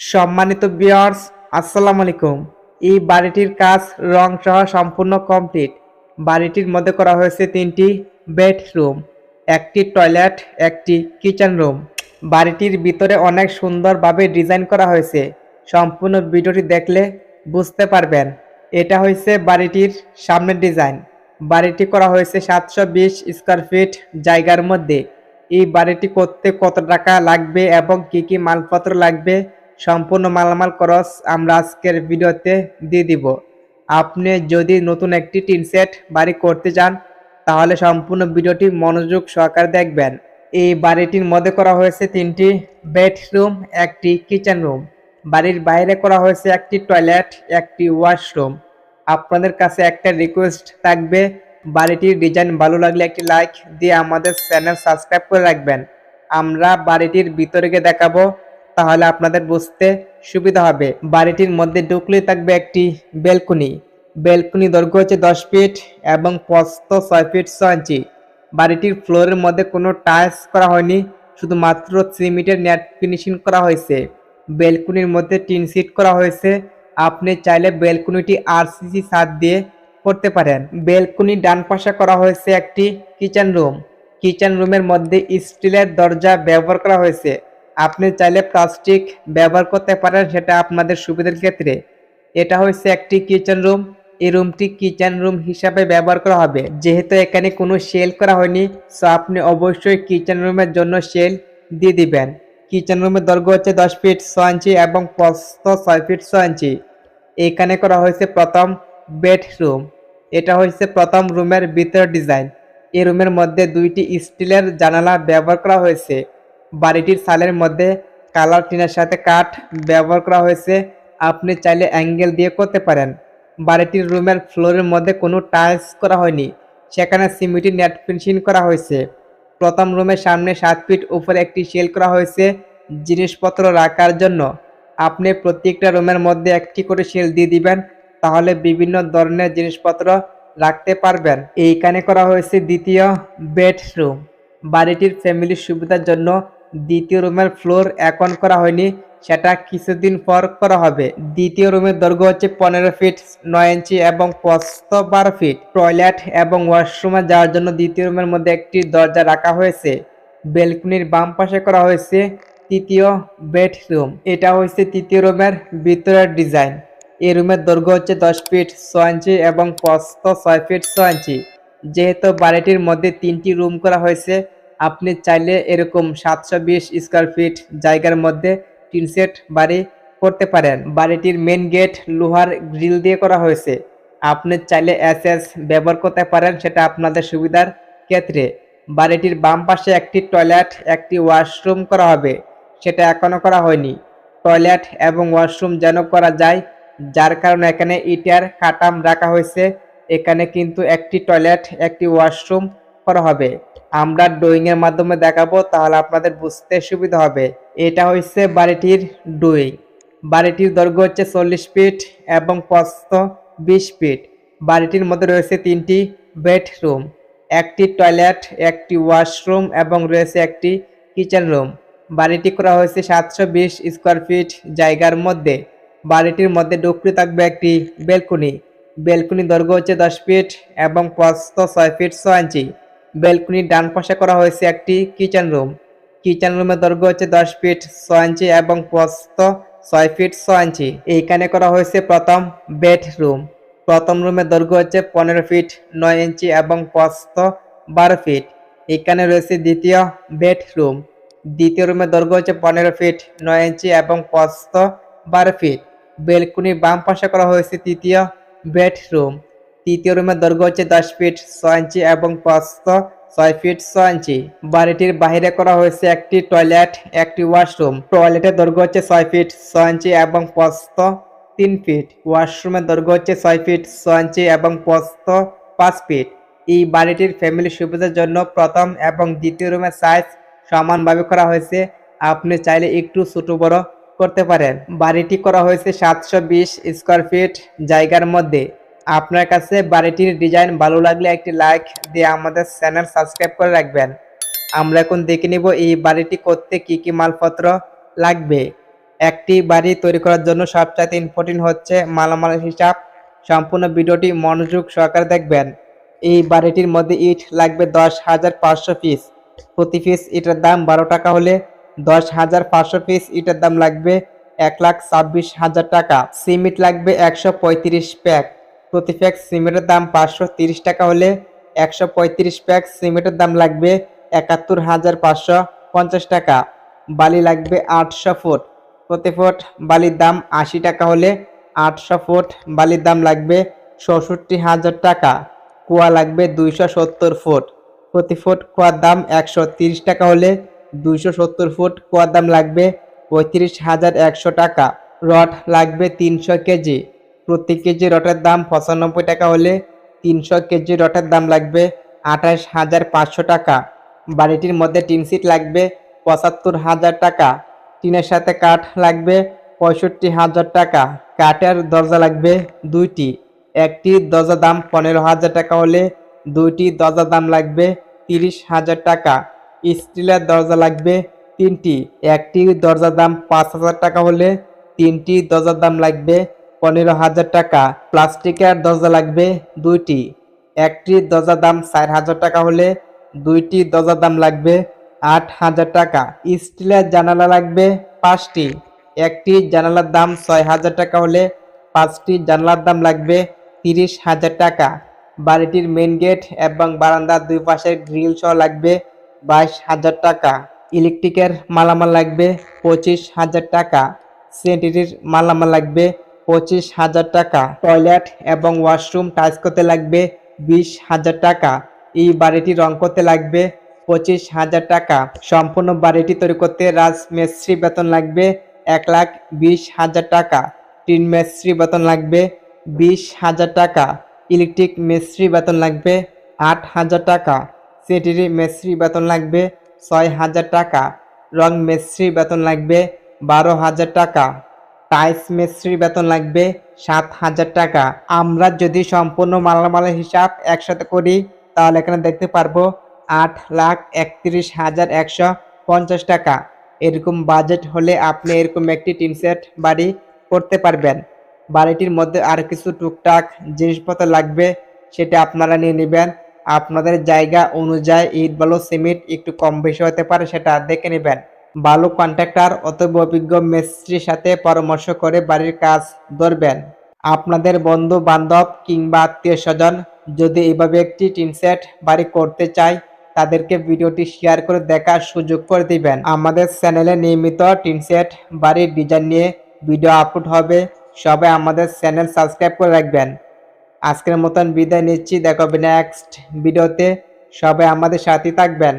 সম্মানিত বিয়ার্স আসসালামু আলাইকুম। এই বাড়িটির কাজ রং সহ সম্পূর্ণ কমপ্লিট বাড়িটির মধ্যে করা হয়েছে তিনটি বেডরুম, একটি টয়লেট একটি কিচেন রুম বাড়িটির ভিতরে অনেক সুন্দরভাবে ডিজাইন করা হয়েছে। সম্পূর্ণ ভিডিওটি দেখলে বুঝতে পারবেন, এটা হয়েছে বাড়িটির সামনের ডিজাইন বাড়িটি করা হয়েছে সাতশো বিশ স্কোয়ার ফিট জায়গার মধ্যে। এই বাড়িটি করতে কত টাকা লাগবে এবং কি কি মালপত্র লাগবে সম্পূর্ণ মালামাল খরচ আমরা আজকের ভিডিওতে দিয়ে দিব। আপনি যদি নতুন একটি টিন সেট বাড়ি করতে চান, তাহলে সম্পূর্ণ ভিডিওটি মনোযোগ সহকারে দেখবেন। এই বাড়িটির মধ্যে করা হয়েছে তিনটি বেডরুম, একটি কিচেন রুম। বাড়ির বাইরে করা হয়েছে একটি টয়লেট, একটি ওয়াশরুম। আপনাদের কাছে একটা রিকোয়েস্ট থাকবে, বাড়িটির ডিজাইন ভালো লাগলে একটি লাইক দিয়ে আমাদের চ্যানেল সাবস্ক্রাইব করে রাখবেন। আমরা বাড়িটির ভিতরে গিয়ে দেখাবো তাহলে আপনাদের বুঝতে সুবিধা হবে। বাড়িটির মধ্যে ঢুকলেই থাকবে একটি বেলকনি। বেলকনি দৈর্ঘ্য হচ্ছে দশ ফিট এবং প্রস্থ ছয় ফিট ছয় ইঞ্চি। বাড়িটির ফ্লোরের মধ্যে কোনো টাইলস করা হয়নি, শুধুমাত্র সিমেন্টের নেট ফিনিশিং করা হয়েছে। বেলকনির মধ্যে টিন সিট করা হয়েছে। আপনি চাইলে বেলকনিটি আরসিসি ছাদ দিয়ে করতে পারেন। বেলকনি ডান পাশে করা হয়েছে একটি কিচেন রুম। কিচেন রুমের মধ্যে স্টিলের দরজা ব্যবহার করা হয়েছে। আপনি চাইলে প্লাস্টিক ব্যবহার করতে পারেন, সেটা আপনাদের সুবিধার ক্ষেত্রে। এটা হচ্ছে একটি কিচেন রুম। এই রুমটি কিচেন রুম হিসাবে ব্যবহার করা হবে। যেহেতু এখানে কোনো সেল করা হয়নি, সো আপনি অবশ্যই কিচেন রুমের জন্য সেল দিয়ে দিবেন। কিচেন রুমের দৈর্ঘ্য হচ্ছে দশ ফিট ছ ইঞ্চি এবং প্রস্থ ছয় ফিট ছ ইঞ্চি। এখানে করা হয়েছে প্রথম বেডরুম। এটা হচ্ছে প্রথম রুমের ভিতর ডিজাইন। এই রুমের মধ্যে দুইটি স্টিলের জানালা ব্যবহার করা হয়েছে। বাড়িটির সালের মধ্যে কালার টিনের সাথে কাঠ ব্যবহার করা হয়েছে। আপনি চাইলে অ্যাঙ্গেল দিয়ে করতে পারেন। বাড়িটির রুমের ফ্লোরের মধ্যে কোনো টাইলস করা হয়নি। সেখানে সিমেন্টের নেট ফিনিশিং করা হয়েছে। প্রথম রুমের সামনে সাত ফিট উপরে একটি সেল করা হয়েছে জিনিসপত্র রাখার জন্য। আপনি প্রত্যেকটা রুমের মধ্যে একটি করে সেল দিয়ে দিবেন, তাহলে বিভিন্ন ধরনের জিনিসপত্র রাখতে পারবেন। এইখানে করা হয়েছে দ্বিতীয় বেডরুম। বাড়িটির ফ্যামিলির সুবিধার জন্য দ্বিতীয় রুমের ফ্লোর এখন করা হয়নি, সেটা কিছুদিন পর করা হবে। দ্বিতীয় রুমের দৈর্ঘ্য হচ্ছে পনেরো ফিট, নয় ইঞ্চি এবং প্রস্থ বারো ফিট। টয়লেট এবং ওয়াশরুমে যাওয়ার জন্য দ্বিতীয় রুমের মধ্যে একটি দরজা রাখা হয়েছে। বেলকনির বাম পাশে করা হয়েছে তৃতীয় বেডরুম। এটা হচ্ছে তৃতীয় রুমের ভিতরের ডিজাইন। এই রুমের দৈর্ঘ্য হচ্ছে দশ ফিট, ছয় ইঞ্চি এবং প্রস্থ ছয় ফিট, ছয় ইঞ্চি। যেহেতু বাড়িটির মধ্যে তিনটি রুম করা হয়েছে আপনি চাইলে এরকম সাতশো বিশ স্কোয়ার ফিট জায়গার মধ্যে টিন সেট বাড়ি করতে পারেন। বাড়িটির মেন গেট লোহার গ্রিল দিয়ে করা হয়েছে। আপনি চাইলে এস এস ব্যবহার করতে পারেন, সেটা আপনাদের সুবিধার ক্ষেত্রে। বাড়িটির বাম পাশে একটি টয়লেট একটি ওয়াশরুম করা হবে, সেটা এখনও করা হয়নি। টয়লেট এবং ওয়াশরুম যেন করা যায়, যার কারণে এখানে ইটার কাটাম রাখা হয়েছে। এখানে কিন্তু একটি টয়লেট একটি ওয়াশরুম করা হবে। আমরা ড্রয়িং এর মাধ্যমে দেখাবো, তাহলে আপনাদের বুঝতে সুবিধা হবে। এটা হচ্ছে বাড়িটির ড্রয়িং বাড়িটির দৈর্ঘ্য হচ্ছে চল্লিশ ফিট এবং প্রস্থ বিশ ফিট বাড়িটির মধ্যে রয়েছে তিনটি বেডরুম একটি টয়লেট একটি ওয়াশরুম এবং রয়েছে একটি কিচেন রুম বাড়িটি করা হয়েছে সাতশো বিশ স্কোয়ার ফিট জায়গার মধ্যে। বাড়িটির মধ্যে ঢুকতে থাকবে একটি বেলকনি বেলকনি দৈর্ঘ্য হচ্ছে দশ ফিট এবং প্রস্থ ছয় ফিট ছয় ইঞ্চি বেলকনির ডান পাশে করা হয়েছে একটি কিচেন রুম। কিচেন রুমের দৈর্ঘ্য হচ্ছে দশ ফিট ছয় ইঞ্চি এবং প্রস্থ ছয় ফিট ছয় ইঞ্চি। এইখানে করা হয়েছে প্রথম বেডরুম। প্রথম রুমের দৈর্ঘ্য হচ্ছে পনেরো ফিট নয় ইঞ্চি এবং প্রস্থ বারো ফিট। এখানে রয়েছে দ্বিতীয় বেডরুম। দ্বিতীয় রুমের দৈর্ঘ্য হচ্ছে পনেরো ফিট নয় ইঞ্চি এবং প্রস্থ বারো ফিট। বেলকুনির বাম পাশে করা হয়েছে তৃতীয় বেডরুম। তৃতীয় রুমের দৈর্ঘ্য হচ্ছে দশ ফিট ছয় ইঞ্চি এবং প্রস্থ ছয় ফিট ছয় ইঞ্চি। বাড়িটির বাইরে করা হয়েছে একটি টয়লেট, একটি ওয়াশরুম। টয়লেটের দৈর্ঘ্য হচ্ছে ছয় ফিট ছয় ইঞ্চি এবং প্রস্থ তিন ফিট। ওয়াশরুমের দৈর্ঘ্য হচ্ছে ছয় ফিট ছয় ইঞ্চি এবং প্রস্থ পাঁচ ফিট। এই বাড়িটির ফ্যামিলি সুবিধার জন্য প্রথম এবং দ্বিতীয় রুমের সাইজ সমানভাবে করা হয়েছে। আপনি চাইলে একটু ছোট বড় করতে পারেন। বাড়িটি করা হয়েছে সাতশো বিশ স্কোয়ার ফিট জায়গার মধ্যে। আপনার কাছে বাড়িটির ডিজাইন ভালো লাগলে একটি লাইক দিয়ে আমাদের চ্যানেল সাবস্ক্রাইব করে রাখবেন। আমরা এখন দেখে নিব এই বাড়িটি করতে কি কি মালপত্র লাগবে। একটি বাড়ি তৈরি করার জন্য সবচাইতে ইম্পর্টেন্ট হচ্ছে মালামালের হিসাব। সম্পূর্ণ ভিডিওটি মনোযোগ সহকারে দেখবেন। এই বাড়িটির মধ্যে ইট লাগবে দশ হাজার পাঁচশো পিস প্রতি পিস ইটের দাম বারো টাকা হলে দশ হাজার পাঁচশো পিস ইটের দাম লাগবে এক লাখ ছাব্বিশ হাজার টাকা। সিমেন্ট লাগবে একশো পঁয়ত্রিশ প্যাক। প্রতি প্যাক সিমেন্টের দাম পাঁচশো তিরিশ টাকা হলে একশো পঁয়ত্রিশ প্যাক সিমেন্টের দাম লাগবে একাত্তর হাজার পাঁচশো পঞ্চাশ টাকা। বালি লাগবে আটশো ফুট। প্রতি ফুট বালির দাম আশি টাকা হলে আটশো ফুট বালির দাম লাগবে চৌষট্টি হাজার টাকা। কুয়া লাগবে দুইশো সত্তর ফুট। প্রতি ফুট কুয়ার দাম একশো তিরিশ টাকা হলে দুইশো সত্তর ফুট কুয়ার দাম লাগবে পঁয়ত্রিশ হাজার একশো টাকা। রড লাগবে তিনশো কেজি। প্রতি কেজি রটের দাম পঁচানব্বই টাকা হলে তিনশো কেজি রটের দাম লাগবে আঠাশ হাজার পাঁচশো টাকা। বাড়িটির মধ্যে টিন সিট লাগবে পঁচাত্তর হাজার টাকা। টিনের সাথে কাঠ লাগবে পঁয়ষট্টি হাজার টাকা। কাঠের দরজা লাগবে দুইটি। একটি দরজা দাম পনেরো হাজার টাকা হলে দুইটি দরজা দাম লাগবে তিরিশ হাজার টাকা। স্টিলের দরজা লাগবে তিনটি। একটি দরজার দাম পাঁচ হাজার টাকা হলে তিনটি দরজার দাম লাগবে পনেরো হাজার টাকা। প্লাস্টিকের দরজা লাগবে দুইটি। একটি দরজার দাম চার হাজার টাকা হলে দুইটি দরজার দাম লাগবে আট হাজার টাকা। স্টিলের জানালা লাগবে পাঁচটি। একটি জানালার দাম ছয় হাজার টাকা হলে পাঁচটি জানালার দাম লাগবে তিরিশ হাজার টাকা। বাড়িটির মেন গেট এবং বারান্দার দুই পাশের গ্রিল সহ লাগবে বাইশ হাজার টাকা। ইলেকট্রিকের মালামাল লাগবে পঁচিশ হাজার টাকা। সেন্টিটির মালামাল লাগবে পঁচিশ হাজার টাকা। টয়লেট এবং ওয়াশরুম টাইস করতে লাগবে বিশ হাজার টাকা। এই বাড়িটি রং করতে লাগবে পঁচিশ হাজার টাকা। সম্পূর্ণ বাড়িটি তৈরি করতে রাজমিস্ত্রি বেতন লাগবে এক লাখ বিশ হাজার টাকা। টিন মিস্ত্রি বেতন লাগবে বিশ হাজার টাকা। ইলেকট্রিক মিস্ত্রি বেতন লাগবে আট হাজার টাকা। সেটিরি মিস্ত্রি বেতন লাগবে ছয় হাজার টাকা। রং মিস্ত্রি বেতন লাগবে বারো হাজার টাকা। টাইস মিস্ত্রি বেতন লাগবে সাত হাজার টাকা। আমরা যদি সম্পূর্ণ মালামালের হিসাব একসাথে করি, তাহলে এখানে দেখতে পারব আট লাখ একত্রিশ হাজার একশো পঞ্চাশ টাকা। এরকম বাজেট হলে আপনি এরকম একটি টিন সেট বাড়ি করতে পারবেন। বাড়িটির মধ্যে আর কিছু টুকটাক জিনিসপত্র লাগবে, সেটা আপনারা নিয়ে নেবেন। আপনাদের জায়গা অনুযায়ী ইট বালু সিমেন্ট একটু কম বেশি হতে পারে, সেটা দেখে নেবেন। বালু কন্ট্রাক্টর অথবা অভিজ্ঞ মিস্ত্রির সাথে পরামর্শ করে বাড়ির কাজ ধরবেন। আপনাদের বন্ধু বান্ধব কিংবা আত্মীয় স্বজন যদি এভাবে একটি টিন সেট বাড়ি করতে চায়, তাদেরকে ভিডিওটি শেয়ার করে দেখার সুযোগ করে দিবেন। আমাদের চ্যানেলে নিয়মিত টিন সেট বাড়ির ডিজাইন নিয়ে ভিডিও আপলোড হবে। সবাই আমাদের চ্যানেল সাবস্ক্রাইব করে রাখবেন। আজকের মতন বিদায় নিচ্ছি। দেখা হবে নেক্সট ভিডিওতে সবাই আমাদের সাথে থাকবেন।